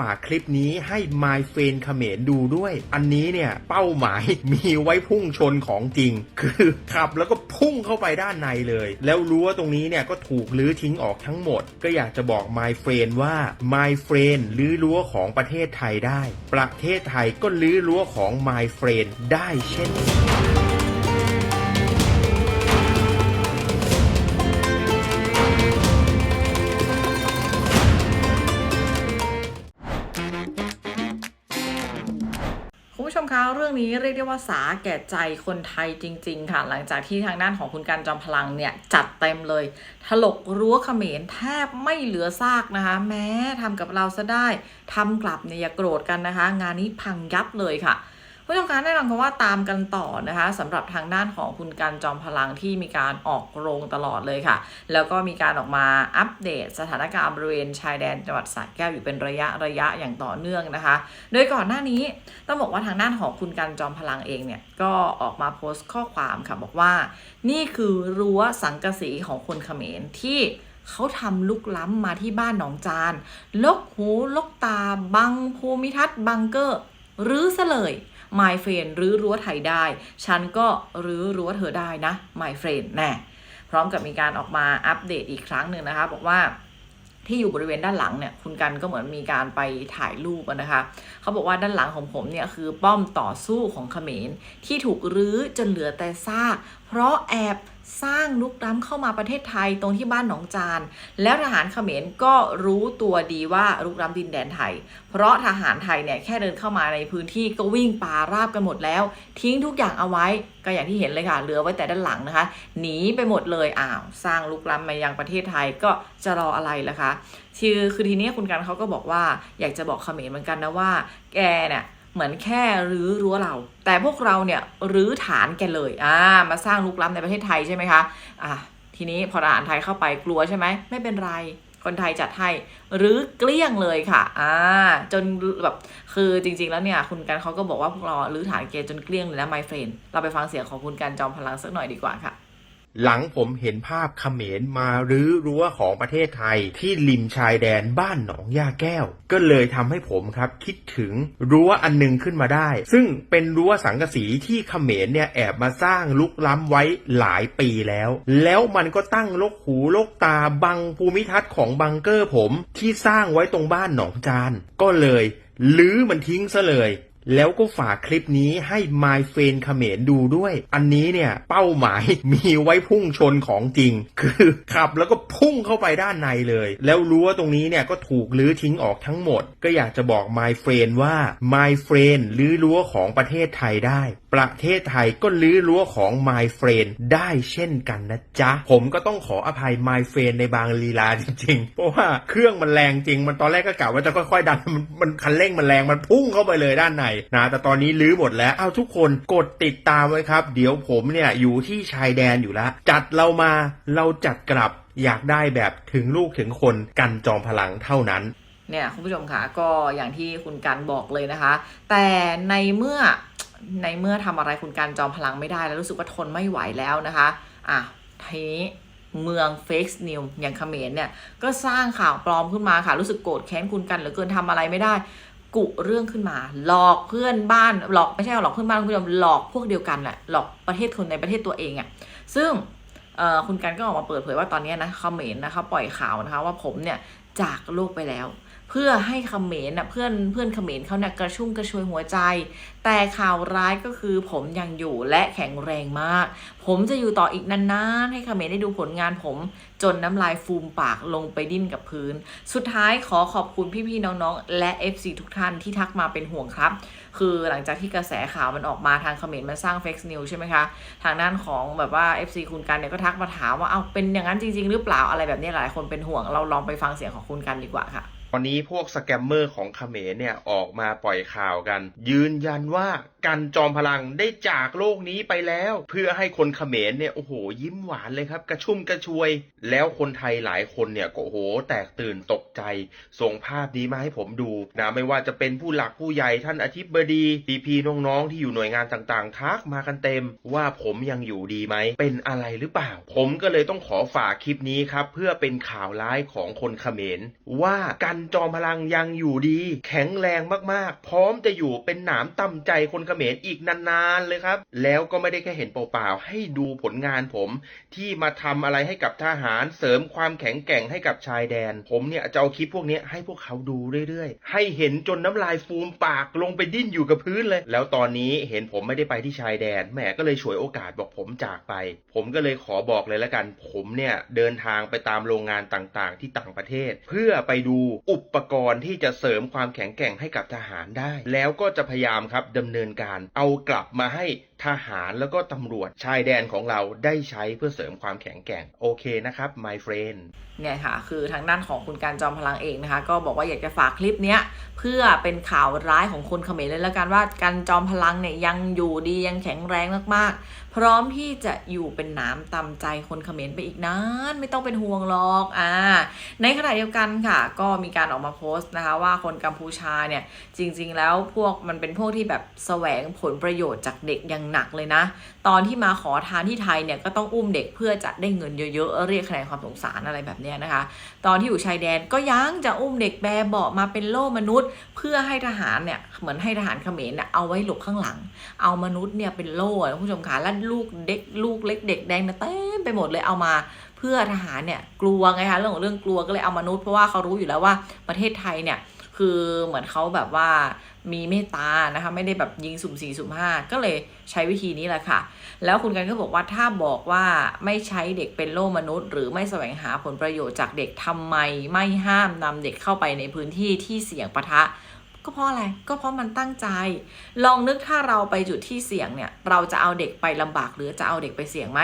ฝากคลิปนี้ให้ My f r เขมรดูด้วย อันนี้เนี่ยเป้าหมายมีไว้พุ่งชนของจริง คือขับแล้วก็พุ่งเข้าไปด้านในเลย แล้วรั้วตรงนี้เนี่ยก็ถูกลื้อทิ้งออกทั้งหมด ก็อยากจะบอก My f r เว่า My f r ลื้อรั้วของประเทศไทยได้ ประเทศไทยก็ลื้อรั้วของ My f r ได้เช่นกัน คะเรื่องนี้เรียกได้ว่าสาแก่ใจคนไทยจริง ๆ ค่ะ หลังจากที่ทางด้านของคุณการจอมพลังเนี่ย จัดเต็มเลย ถลกรั้วเขมรแทบไม่เหลือซากนะคะ แม้ทำกับเราซะได้ทำกลับเนี่ยอย่าโกรธกันนะคะ งานนี้พังยับเลยค่ะ ผู้ชมคะแน่นอนค่ะว่าตามกันต่อนะคะสำหรับทางด้านของคุณการจอมพลังที่มีการออกโรงตลอดเลยค่ะ แล้วก็มีการออกมาอัปเดตสถานการณ์บริเวณชายแดนจังหวัดสระแก้วอยู่เป็นระยะระยะอย่างต่อเนื่องนะคะ โดยก่อนหน้านี้ต้องบอกว่าทางด้านของคุณการจอมพลังเองเนี่ยก็ออกมาโพสต์ข้อความค่ะบอกว่า นี่คือรั้วสังกะสีของคนเขมรที่เขาทำลุกล้ำมาที่บ้านหนองจาน ลกหู ลกตา บังภูมิทัศน์บังเกอร์หรือซะเลย My f r เฟนรื้อรั้วไทยได้ ฉันก็รื้อรั้วเธอได้นะ My f r เฟนแน่พร้อมกับมีการออกมาอัปเดตอีกครั้งหนึ่งนะคะ บอกว่าที่อยู่บริเวณด้านหลังเนี่ยคุณกันก็เหมือนมีการไปถ่ายรูปนะคะเขาบอกว่าด้านหลังของผมเนี่ยคือป้อมต่อสู้ของเขมรที่ถูกรื้อจนเหลือแต่ซากเพราะแอบ สร้างลุกล้ำเข้ามาประเทศไทยตรงที่บ้านหนองจาน แล้วทหารเขมรก็รู้ตัวดีว่าลุกล้ำดินแดนไทย เพราะทหารไทยเนี่ยแค่เดินเข้ามาในพื้นที่ก็วิ่งป่าราบกันหมดแล้ว ทิ้งทุกอย่างเอาไว้ก็อย่างที่เห็นเลยค่ะเหลือไว้แต่ด้านหลังนะคะ หนีไปหมดเลยอ้าว สร้างลุกล้ำมายังประเทศไทยก็จะรออะไรล่ะคะ คือคือทีนี้คุณกันเขาก็บอกว่าอยากจะบอกเขมรเหมือนกันนะว่า แกเนี่ย เหมือนแค่รื้อรั้วเรา แต่พวกเราเนี่ยรื้อฐานแกเลยอ่ามาสร้างลุกล้ำในประเทศไทยใช่ไหมคะอะทีนี้พอทหารไทยเข้าไปกลัวใช่ไหมไม่เป็นไรคนไทยจัดให้รื้อเกลี้ยงเลยค่ะ อ่า จนแบบคือจริง ๆ แล้วเนี่ย คุณกันเขาก็บอกว่าพวกเรารื้อฐานแกจนเกลี้ยงเลยนะ my friend เราไปฟังเสียงของคุณกันจอมพลังสักหน่อยดีกว่าค่ะ หลังผมเห็นภาพเขมรมารื้อรั้วของประเทศไทยที่ริมชายแดนบ้านหนองยาแก้ว ก็เลยทำให้ผมครับคิดถึงรั้วอันหนึงขึ้นมาได้ ซึ่งเป็นรั้วสังกะสีที่เขมรเนี่ยแอบมาสร้างลุกล้ำไว้หลายปีแล้ว แล้วมันก็ตั้งลกหูลกตาบังภูมิทัศน์ของบังเกอร์ผมที่สร้างไว้ตรงบ้านหนองจาน ก็เลยลื้อมันทิ้งซะเลย แล้วก็ฝากคลิปนี้ให้ My f r เขมรดูด้วย อันนี้เนี่ยเป้าหมายมีไว้พุ่งชนของจริง คือขับแล้วก็พุ่งเข้าไปด้านในเลย แล้วรั้วตรงนี้เนี่ยก็ถูกลื้อทิ้งออกทั้งหมด ก็อยากจะบอก My f r นว่า My f r ลื้อรั้วของประเทศไทยได้ ประเทศไทยก็ลื้อรั้วของ My f r ได้เช่นกันนะจ๊ะ ผมก็ต้องขออภัย My f r ในบางลีลาจริงๆ เพราะว่าเครื่องมันแรงจริง มันตอนแรกก็กะว่าจะค่อยๆดันมันมันคันเร่งมันแรงมันพุ่งเข้าไปเลยด้านในนะแต่ตอนนี้ลื้อหมดแล้วเอาทุกคนกดติดตามไว้ครับ เดี๋ยวผมเนี่ยอยู่ที่ชายแดนอยู่แล้วจัดเรามาเราจัดกลับอยากได้แบบถึงลูกถึงคนกันจอมพลังเท่านั้นเนี่ยคุณผู้ชมคะก็อย่างที่คุณกันบอกเลยนะคะ แต่ในเมื่อ ในเมื่อทำอะไรคุณกันจอมพลังไม่ได้ แล้วรู้สึกว่าทนไม่ไหวแล้วนะคะอะทีนี้เมืองเฟกซ์นิวอย่างเขมรเนี่ย ก็สร้างข่าวปลอมขึ้นมาค่ะ รู้สึกโกรธแค้นคุณกันเหลือเกินทำอะไรไม่ได้ กุเรื่องขึ้นมา หลอกเพื่อนบ้านหลอกไม่ใช่หลอกเพื่อนบ้านคุณผู้ชมหลอกพวกเดียวกันแหละหลอกประเทศคนในประเทศตัวเองอะ่ะซึ่งคุณกันก็ออกมาเปิดเผยว่าตอนนี้นะเขมรนะคะปล่อยข่าวนะคะว่าผมเนี่ยจากโลกไปแล้ว เพื่อให้เขมรนะเพื่อนเพื่อนเขมรเขานี่ยกระชุ่มกระชวยหัวใจ แต่ข่าวร้ายก็คือผมยังอยู่และแข็งแรงมาก ผมจะอยู่ต่ออีกนานๆ ให้เขมรได้ดูผลงานผม จนน้ำลายฟูมปากลงไปดิ้นกับพื้น สุดท้ายขอขอบคุณพี่ๆน้องๆ และ FC ทุกท่านที่ทักมาเป็นห่วงครับ คือหลังจากที่กระแสข่าวมันออกมาทางเขมรมันสร้างเฟกซ์นิวใช่ไหมคะ ทางด้านของแบบว่า FC คุณกันเนี่ยก็ทักมาถามว่าเอาเป็นอย่างนั้นจริง ๆ หรือเปล่าอะไรแบบนี้หลายคนเป็นห่วงเราลองไปฟังเสียงของคุณกันดีกว่าค่ะ ตอนนี้พวกสแกมเมอร์ของเขมรเนี่ยออกมาปล่อยข่าวกัน ยืนยันว่า กันจอมพลังได้จากโลกนี้ไปแล้ว เพื่อให้คนเขมรเนี่ยโอ้โห ยิ้มหวานเลยครับ กระชุ่มกระชวย แล้วคนไทยหลายคนเนี่ยก็โอ้โห แตกตื่นตกใจ ส่งภาพนี้มาให้ผมดูนะไม่ว่าจะเป็นผู้หลักผู้ใหญ่ท่านอธิบดีพีพีน้องๆ ที่อยู่หน่วยงานต่างๆ ทักมากันเต็ม ว่าผมยังอยู่ดีไหม เป็นอะไรหรือเปล่า ผมก็เลยต้องขอฝากคลิปนี้ครับ เพื่อเป็นข่าวร้ายของคนเขมร ว่ากันจอมพลังยังอยู่ดี แข็งแรงมากๆ พร้อมจะอยู่เป็นหนามตำใจคนเขมรอีกนานๆเลยครับ แล้วก็ไม่ได้แค่เห็นเปล่าๆให้ดูผลงานผมที่มาทำอะไรให้กับทหารเสริมความแข็งแกร่งให้กับชายแดน ผมเนี่ยจะเอาคลิปพวกนี้ให้พวกเขาดูเรื่อยๆ ให้เห็นจนน้ำลายฟูมปากลงไปดิ้นอยู่กับพื้นเลย แล้วตอนนี้เห็นผมไม่ได้ไปที่ชายแดนแหมก็เลยฉวยโอกาสบอกผมจากไป ผมก็เลยขอบอกเลยละกัน ผมเนี่ยเดินทางไปตามโรงงานต่างๆ ที่ต่างประเทศ เพื่อไปดูอุปกรณ์ที่จะเสริมความแข็งแกร่งให้กับทหารได้ แล้วก็จะพยายามครับดำเนินการเอากลับมาให้ ทหารแล้วก็ตำรวจชายแดนของเราได้ใช้เพื่อเสริมความแข็งแกร่ง โอเคนะครับ my friend เนี่ยค่ะ คือทางด้านของคุณการจอมพลังเองนะคะ ก็บอกว่าอยากจะฝากคลิปเนี้ย เพื่อเป็นข่าวร้ายของคนเขมรเลยแล้วกันว่าการจอมพลังเนี่ยยังอยู่ดียังแข็งแรงมากๆ พร้อมที่จะอยู่เป็นน้ำตำใจคนเขมรไปอีกนานไม่ต้องเป็นห่วงหรอกอ่าในขณะเดียวกันค่ะ ก็มีการออกมาโพสต์นะคะ ว่าคนกัมพูชาเนี่ยจริง ๆ แล้วพวกมันเป็นพวกที่แบบแสวงผลประโยชน์จากเด็กย่างหนักเลยนะ ตอนที่มาขอทานที่ไทยเนี่ยก็ต้องอุ้มเด็กเพื่อจะได้เงินเยอะๆเรียกคะแนนความสงสารอะไรแบบนี้นะคะ ตอนที่อยู่ชายแดนก็ยังจะอุ้มเด็กแบเบาะมาเป็นโล่มนุษย์ เพื่อให้ทหารเนี่ยเหมือนให้ทหารเขมรเนี่ยเอาไว้หลบข้างหลัง เอามนุษย์เนี่ยเป็นโล่คุณผู้ชมคะแล้วลูกเด็กลูกเล็กเด็กแดงเนี่ยเต็มไปหมดเลยเอามาเพื่อทหารเนี่ยกลัวไงคะเรื่องของเรื่องกลัวก็เลยเอามนุษย์เพราะว่าเขารู้อยู่แล้วว่าประเทศไทยเนี่ย คือเหมือนเขาแบบว่ามีเมตตานะคะไม่ได้แบบยิงสุ่มสี่สุ่มห้าก็เลยใช้วิธีนี้แหละค่ะ แล้วคุณกันก็บอกว่าถ้าบอกว่าไม่ใช้เด็กเป็นโล่มนุษย์ หรือไม่แสวงหาผลประโยชน์จากเด็กทำไม ไม่ห้ามนำเด็กเข้าไปในพื้นที่ที่เสี่ยงปะทะ ก็เพราะอะไร ก็เพราะมันตั้งใจ ลองนึกถ้าเราไปจุดที่เสี่ยงเนี่ย เราจะเอาเด็กไปลำบากหรือจะเอาเด็กไปเสี่ยงไหม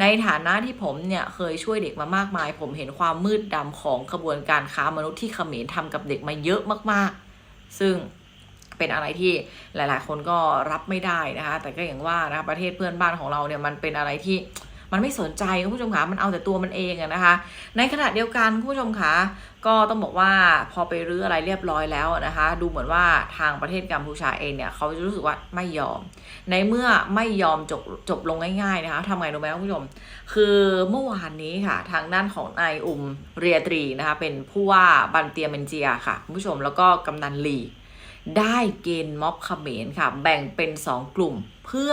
ในฐานะที่ผมเนี่ยเคยช่วยเด็กมามากมาย ผมเห็นความมืดดำของขบวนการค้ามนุษย์ที่เขมรทำกับเด็กมาเยอะมากๆ ซึ่งเป็นอะไรที่หลาย ๆ คนก็รับไม่ได้นะคะ แต่ก็อย่างว่านะคะประเทศเพื่อนบ้านของเราเนี่ยมันเป็นอะไรที่ มันไม่สนใจคุณผู้ชมคะมันเอาแต่ตัวมันเองอะนะคะ ในขณะเดียวกันคุณผู้ชมคะก็ต้องบอกว่าพอไปรื้ออะไรเรียบร้อยแล้วนะคะ ดูเหมือนว่าทางประเทศกัมพูชาเองเนี่ยเขาจะรู้สึกว่าไม่ยอม ในเมื่อไม่ยอมจบจบลงง่ายๆนะคะทำไงรู้ไหมคุณผู้ชม คือเมื่อวานนี้ค่ะ ทางด้านของนายอุมเรียตรีนะคะเป็นผู้ว่าบันเตียเมนเจียค่ะคุณผู้ชมแล้วก็กำนันลีได้เกณฑ์ม็อบเขมรค่ะ แบ่งเป็น 2 กลุ่มเพื่อ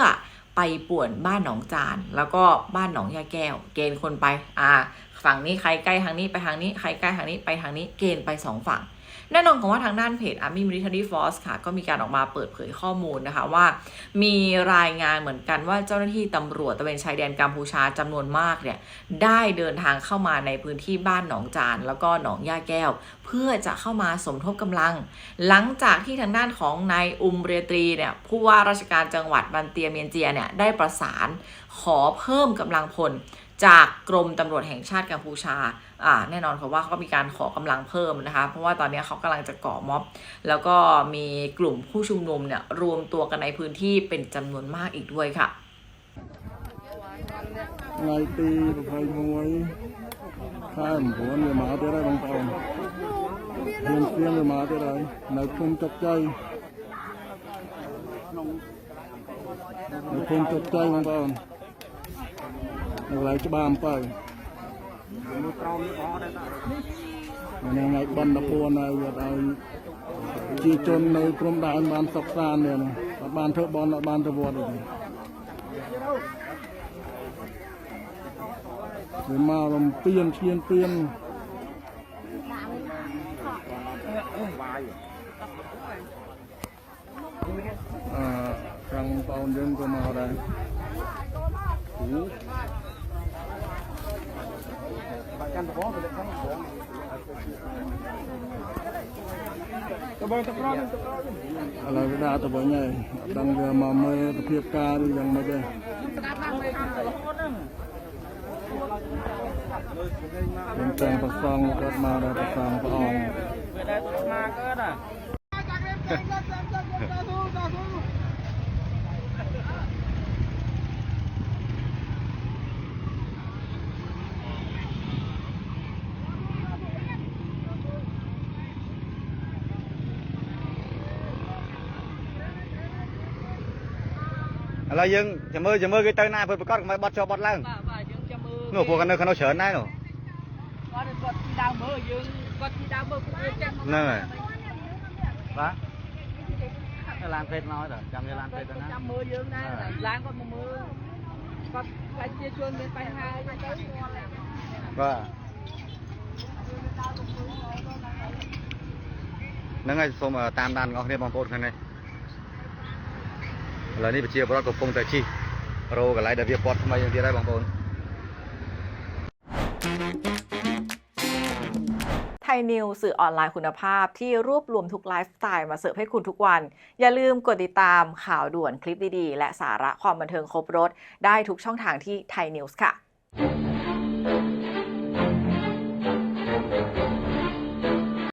ไปป่วนบ้านหนองจาน แล้วก็บ้านหนองยาแก้ว เกณฑ์คนไป อ่า ฝั่งนี้ใครใกล้ทางนี้ไปทางนี้ใครใกล้ทางนี้ไปทางนี้เกณฑ์ไป 2 ฝั่ง แน่นอนของว่าทางด้านเพจ Army Military Force ค่ะ ก็มีการออกมาเปิดเผยข้อมูลนะคะว่า มีรายงานเหมือนกันว่าเจ้าหน้าที่ตำรวจตะเวนชายแดนกัมพูชาจำนวนมากเนี่ยได้เดินทางเข้ามาในพื้นที่บ้านหนองจาน แล้วก็หนองย่าแก้ว เพื่อจะเข้ามาสมทบกำลัง หลังจากที่ทางด้านของนายอุมเรตรีเนี่ยผู้ว่าราชการจังหวัดบันเตียเมียนเจียเนี่ยได้ประสานขอเพิ่มกำลังพล จากกรมตำรวจแห่งชาติกัมพูชาอ่าแน่นอนเพราะว่าเขาก็มีการขอกำลังเพิ่มนะคะ เพราะว่าตอนนี้เขากำลังจะก่อม็อบ แล้วก็มีกลุ่มผู้ชุมนุมเนี่ยรวมตัวกันในพื้นที่เป็นจำนวนมากอีกด้วยค่ะไงตีใครมวยข้ามหัวเนี่ยมาได้ไรบางตอนเพียงเสี้ยนเลยมาได้ไรในคุมจับใจในคุมจับใจบางตอน នៅកន្លែងច្បារអំពៅនៅថ្ងៃបណ្ឌពួនហើយវាឲ្យជាជននៅព្រំដែនបានសុខសាន្តនេះអត់បានធ្វើបន់អត់បានទៅវត្តទេវាមករំពៀនឈៀនពៀនអឺខាងបងប្អូនយើងក៏មកដែរអូបា ក់កាន់បងទៅខាងបងតបងតក្រតក្រឥឡូវវាដាក់ទៅវិញហើយអត់ដឹងវាមកមើលសភាពការឬយ៉ាងម៉េចទេខ្ញុំតែងប្រសងគាត់មកដល់ប្រសងព្រះអង្គវាដែរទៅស្មាកើតអា ឥឡូវយើងចាំមើលចាំមើលគេទៅណាធ្វើប្រកាសកុំឲ្យបត់ចុះបត់ឡើងបាទបាទយើងចាំមើលនោះពួកគាត់នៅខាងនោះច្រើនដែរនោះគាត់គាត់ដើមមើលយើងគាត់ទីដើមមើលពួកយើងចឹងហ្នឹងហើយបាទនៅឡានពេទ្យមកទៅចាំវាឡានពេទ្យទៅណាចាំមើលយើងដែរឡានគាត់មកមើលគាត់ខ្លាចជាជួនមានបញ្ហាអីទៅបាទហ្នឹងហើយសូមតាមដានបងប្អូនគ្នាបងប្អូនខាងនេះឥ ឡូវនេះប្រជាពលរដ្ឋកំពុងតែជិះរោកន្លែងដែលវាពាត់ថ្មីយ៉ាងទៀតហើយបងប្អូន ไทยนิวสื่อออนไลน์คุณภาพที่รวบรวมทุกไลฟ์สไตล์มาเสิร์ฟให้คุณทุกวัน อย่าลืมกดติดตามข่าวด่วนคลิปดีๆ และสาระความบันเทิงครบรถ ได้ทุกช่องทางที่ไทยนิวส์ค่ะ